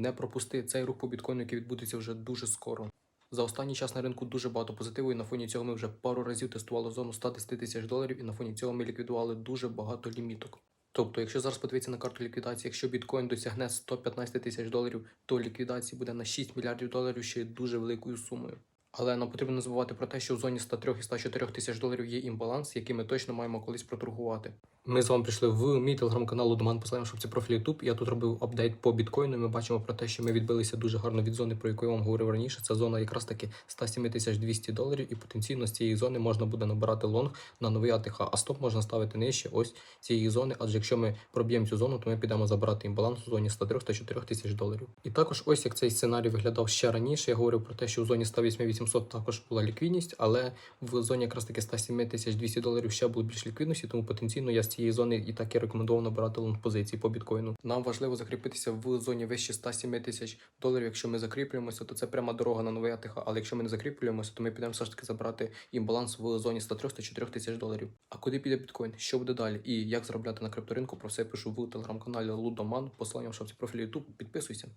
Не пропусти цей рух по біткоїну, який відбудеться вже дуже скоро. За останній час на ринку дуже багато позитиву, і на фоні цього ми вже пару разів тестували зону 110 тисяч доларів, і на фоні цього ми ліквідували дуже багато ліміток. Тобто, якщо зараз подивитися на карту ліквідації, якщо біткоін досягне 115 тисяч доларів, то ліквідації буде на 6 мільярдів доларів ще дуже великою сумою. Але нам потрібно не забувати про те, що в зоні 103 і 104 тисяч доларів є імбаланс, який ми точно маємо колись проторгувати. Ми з вами прийшли в мій телеграм-канал Лудоман, посилаємо, щоб це профіль YouTube. Я тут робив апдейт по біткоїну. Ми бачимо про те, що ми відбилися дуже гарно від зони, про яку я вам говорив раніше. Це зона якраз таки 107 тисяч 200 доларів, і потенційно з цієї зони можна буде набирати лонг на новий АТХ, а стоп можна ставити нижче ось цієї зони. Адже якщо ми проб'ємо цю зону, то ми підемо забирати імбаланс у зоні 103-104 тисяч доларів. І також ось як цей сценарій виглядав ще раніше. Я говорив про те, що у зоні 108 800 також була ліквідність, але в зоні якраз таки 107 тисяч 200 доларів ще було більш ліквідності, тому потенційно я з цієї зони і так і рекомендував набирати лонг позиції по біткоїну. Нам важливо закріпитися в зоні вище 107 тисяч доларів. Якщо ми закріплюємося, то це пряма дорога на новий АТХ. Але якщо ми не закріплюємося, то ми підемо все ж таки забрати імбаланс в зоні 103-104 тисяч доларів. А куди піде біткоін? Що буде далі? І як заробляти на крипторинку? Про все пишу в телеграм-каналі Лудоман. Посилання в шапці профілі YouTube. Підписуйся.